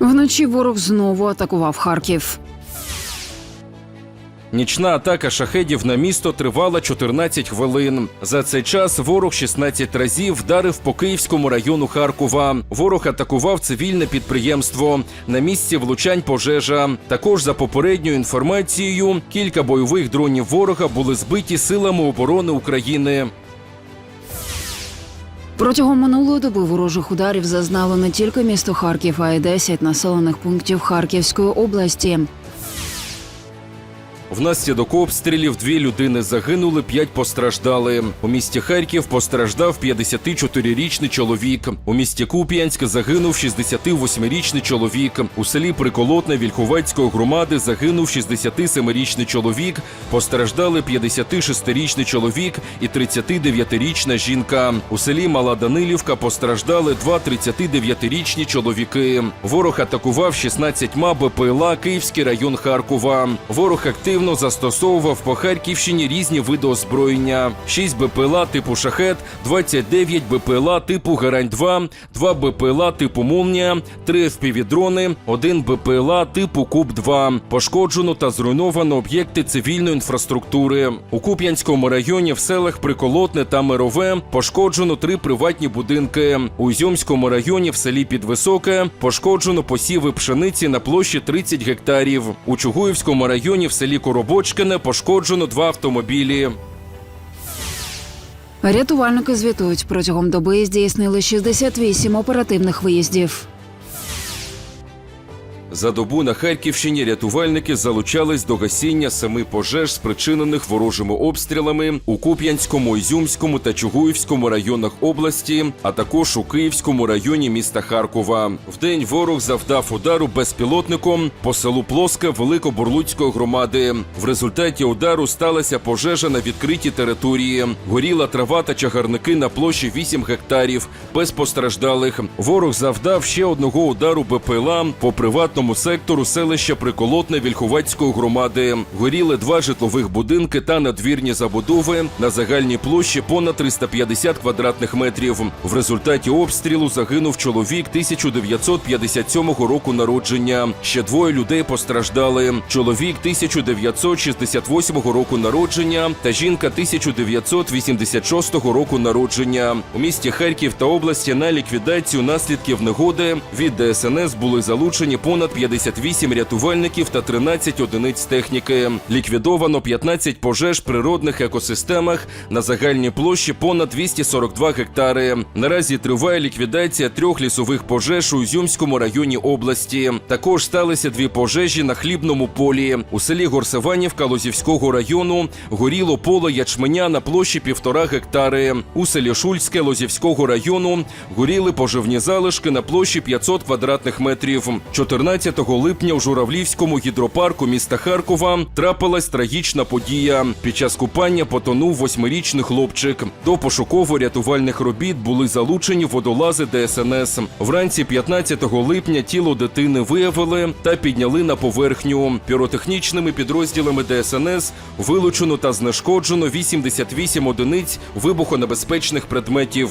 Вночі ворог знову атакував Харків. Нічна атака шахедів на місто тривала 14 хвилин. За цей час ворог 16 разів вдарив по Київському району Харкова. Ворог атакував цивільне підприємство. На місці влучань пожежа. Також за попередньою інформацією, кілька бойових дронів ворога були збиті силами оборони України. Протягом минулої доби ворожих ударів зазнало не тільки місто Харків, а й 10 населених пунктів Харківської області. Внаслідок обстрілів дві людини загинули, п'ять постраждали. У місті Харків постраждав 54-річний чоловік. У місті Куп'янськ загинув 68-річний чоловік. У селі Приколотне Вільховецької громади загинув 67-річний чоловік. Постраждали 56-річний чоловік і 39-річна жінка. У селі Мала Данилівка постраждали два 39-річні чоловіки. Ворог атакував 16 БПЛА Київський район Харкова. Ворог активно застосовував по Харківщині різні види озброєння: 6 БПЛА типу Шахет, 29 БПЛА типу Гарань-2, 2 БПЛА типу Молнія, 3 FPV-дрони, 1 БПЛА типу Куб-2. Пошкоджено та зруйновано об'єкти цивільної інфраструктури. У Куп'янському районі в селах Приколотне та Мирове пошкоджено три приватні будинки. У Ізюмському районі в селі Підвисоке пошкоджено посіви пшениці на площі 30 гектарів. У Чугуївському районі в селі Коробочкине пошкоджено два автомобілі. Рятувальники звітують, протягом доби здійснили 68 оперативних виїздів. За добу на Харківщині рятувальники залучались до гасіння семи пожеж, спричинених ворожими обстрілами у Куп'янському, Ізюмському та Чугуївському районах області, а також у Київському районі міста Харкова. Вдень ворог завдав удару безпілотником по селу Плоске Великобурлуцької громади. В результаті удару сталася пожежа на відкритій території. Горіла трава та чагарники на площі 8 гектарів. Без постраждалих. Ворог завдав ще одного удару БПЛА по приватному сектору селища Приколотне Вільховецької громади. Горіли два житлових будинки та надвірні забудови на загальній площі понад 350 квадратних метрів. В результаті обстрілу загинув чоловік 1957 року народження. Ще двоє людей постраждали. Чоловік 1968 року народження та жінка 1986 року народження. У місті Харків та області на ліквідацію наслідків негоди від ДСНС були залучені понад 58 рятувальників та 13 одиниць техніки. Ліквідовано 15 пожеж природних екосистемах на загальній площі понад 242 гектари. Наразі триває ліквідація трьох лісових пожеж у Ізюмському районі області. Також сталися дві пожежі на хлібному полі. У селі Горсеванівка Лозівського району горіло поле ячменя на площі півтора гектари. У селі Шульське Лозівського району горіли поживні залишки на площі 500 квадратних метрів. 14 липня у Журавлівському гідропарку міста Харкова трапилась трагічна подія. Під час купання потонув восьмирічний хлопчик. До пошуково-рятувальних робіт були залучені водолази ДСНС. Вранці 15 липня тіло дитини виявили та підняли на поверхню. Піротехнічними підрозділами ДСНС вилучено та знешкоджено 88 одиниць вибухонебезпечних предметів.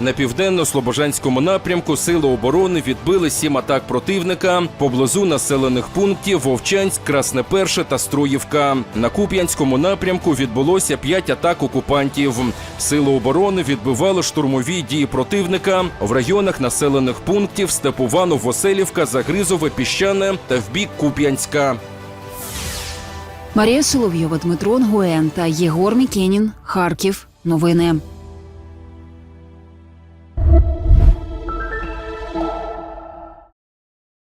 На південно-слобожанському напрямку сили оборони відбили сім атак противника поблизу населених пунктів Вовчанськ, Красне Перше та Струївка. На Куп'янському напрямку відбулося п'ять атак окупантів. Сили оборони відбивали штурмові дії противника в районах населених пунктів Степува, Новоселівка, Загризове, Піщане та в бік Куп'янська. Марія Соловйова, Дмитро Нгуен та Єгор Мікенін. Харків. Новини.